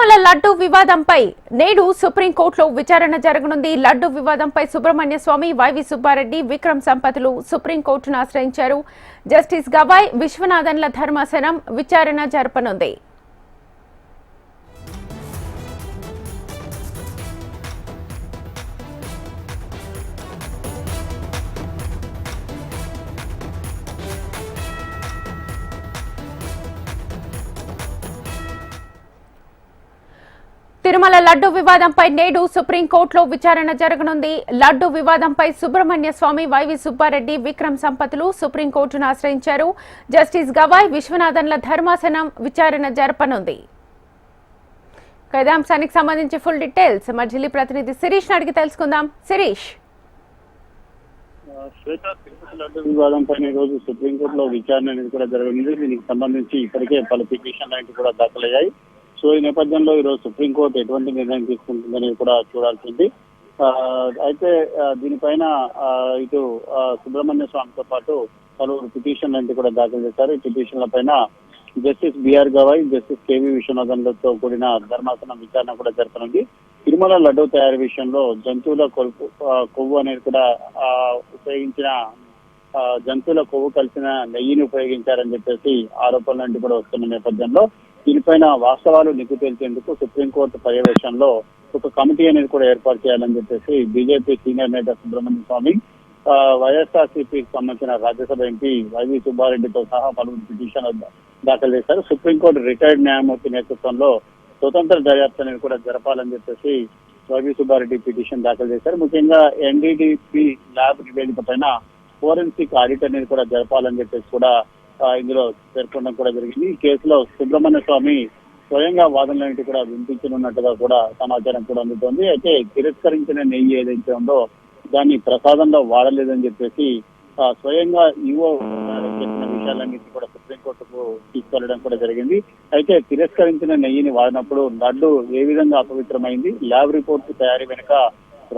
లడ్డు వివాదంపై నేడు సుప్రీంకోర్టులో విచారణ జరగనుంది. లడ్డు వివాదంపై సుబ్రహ్మణ్య స్వామి వైవి సుబ్బారెడ్డి విక్రమ్ సంపతులు సుప్రీంకోర్టును ఆశ్రయించారు. జస్టిస్ గవాయ్ విశ్వనాథన్ల ధర్మాసనం విచారణ జరపనుంది. తిరుమల లడ్డు వివాదంపై నేడు సుప్రీంకోర్టులో విచారణ జరగనుంది. లడ్డు వివాదంపై సుబ్రహ్మణ్య స్వామి వైవి సుబ్బారెడ్డి విక్రమ్ సంపతులు సుప్రీంకోర్టును ఆశ్రయించారు. జస్టిస్ గవాయ్ విశ్వనాథన్ల ధర్మాసనం విచారణ జరపనుంది. ఇక సంబంధించి ఫుల్ డీటెయిల్స్ మా ఢిల్లీ ప్రతినిధి శిరీష్ అడిగి తెలుసుకుందాం. శిరీష్. శ్వేత తిరుమల లడ్డు వివాదంపై ఈ రోజు సుప్రీంకోర్టులో విచారణ అనేది కూడా జరగనుంది. దీనికి సంబంధించి ఇప్పటికే పలు పిటిషన్ లాంటివి కూడా దాఖలయ్యాయి. సో ఈ నేపథ్యంలో ఈ రోజు సుప్రీంకోర్టు ఎటువంటి నిర్ణయం తీసుకుంటుందని కూడా చూడాల్సింది. ఆ, అయితే దీనిపైన ఆ, ఇటు సుబ్రహ్మణ్య స్వామితో పాటు పలువురు పిటిషన్ లాంటివి కూడా దాఖలు చేశారు. ఈ పిటిషన్ల పైన జస్టిస్ బిఆర్ గవాయ్ జస్టిస్ కేవి విశ్వనాథన్లతో కూడిన ధర్మాసనం విచారణ కూడా జరపనుంది. తిరుమల లడ్డు తయారీ విషయంలో జంతువుల కొలుపు ఆ, కొవ్వు అనేది కూడా ఉపయోగించిన జంతువుల కొవ్వు కలిసిన నెయ్యిని ఉపయోగించారని చెప్పేసి ఆరోపణలు అంటే కూడా వస్తున్న నేపథ్యంలో దీనిపైన వాస్తవాలు నిగ్గు తేల్చేందుకు సుప్రీంకోర్టు పర్యవేక్షణలో ఒక కమిటీ అనేది కూడా ఏర్పాటు చేయాలని చెప్పేసి బీజేపీ సీనియర్ నేత సుబ్రహ్మణ్య స్వామి ఆ, వైఎస్ఆర్సీపీకి సంబంధించిన రాజ్యసభ ఎంపీ వైవి సుబ్బారెడ్డితో సహా పలువురు పిటిషన్ దాఖలు చేశారు. సుప్రీంకోర్టు రిటైర్డ్ న్యాయమూర్తి నేతృత్వంలో స్వతంత్ర దర్యాప్తు అనేది కూడా జరపాలని చెప్పేసి వైవి సుబ్బారెడ్డి పిటిషన్ దాఖలు చేశారు. ముఖ్యంగా ఎన్డీడీపీ ల్యాబ్ నివేదిక పైన ఫోరెన్సిక్ ఆడిట్ అనేది కూడా జరపాలని చెప్పేసి కూడా ఇందులో పేర్కొనడం కూడా జరిగింది. ఈ కేసులో సుబ్రహ్మణ్య స్వామి స్వయంగా వాదనలన్నిటి కూడా వినిపించనున్నట్టుగా కూడా సమాచారం కూడా అందుతోంది. అయితే తిరస్కరించిన నెయ్యి ఏదైతే ఉందో దాన్ని ప్రసాదంలో వాడలేదని చెప్పేసి ఆ, స్వయంగా ఈవో చెప్పిన విషయాలన్నింటి కూడా సుప్రీంకోర్టుకు తీసుకెళ్ళడం కూడా జరిగింది. అయితే తిరస్కరించిన నెయ్యిని వాడినప్పుడు లడ్డు ఏ విధంగా అపవిత్రమైంది? ల్యాబ్ రిపోర్ట్ తయారీ వెనుక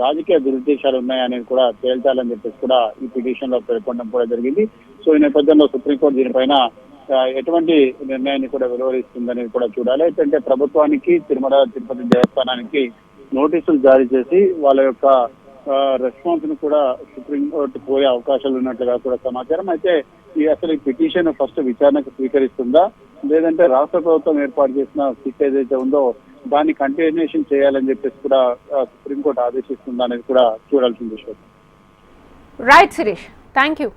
రాజకీయ దురుద్దేశాలు ఉన్నాయనేది కూడా తేల్చాలని చెప్పేసి కూడా ఈ పిటిషన్లో పేర్కొనడం కూడా జరిగింది. సో ఈ నేపథ్యంలో సుప్రీంకోర్టు దీనిపైన ఎటువంటి నిర్ణయాన్ని కూడా వెలువరిస్తుందని కూడా చూడాలి. అయితే ప్రభుత్వానికి తిరుమల తిరుపతి దేవస్థానానికి నోటీసులు జారీ చేసి వాళ్ళ యొక్క రెస్పాన్స్ను కూడా సుప్రీంకోర్టు పోయే అవకాశాలు ఉన్నట్లుగా కూడా సమాచారం. అయితే ఈ అసలు ఈ పిటిషన్ ఫస్ట్ విచారణకు స్వీకరిస్తుందా? లేదంటే రాష్ట్ర ప్రభుత్వం ఏర్పాటు చేసిన సిట్ ఏదైతే ఉందో దాన్ని కంటిన్యూషన్ చేయాలని చెప్పేసి కూడా సుప్రీంకోర్టు ఆదేశిస్తుందా అనేది కూడా చూడాల్సిన విషయం రైట్ శిరీష్ థ్యాంక్ యూ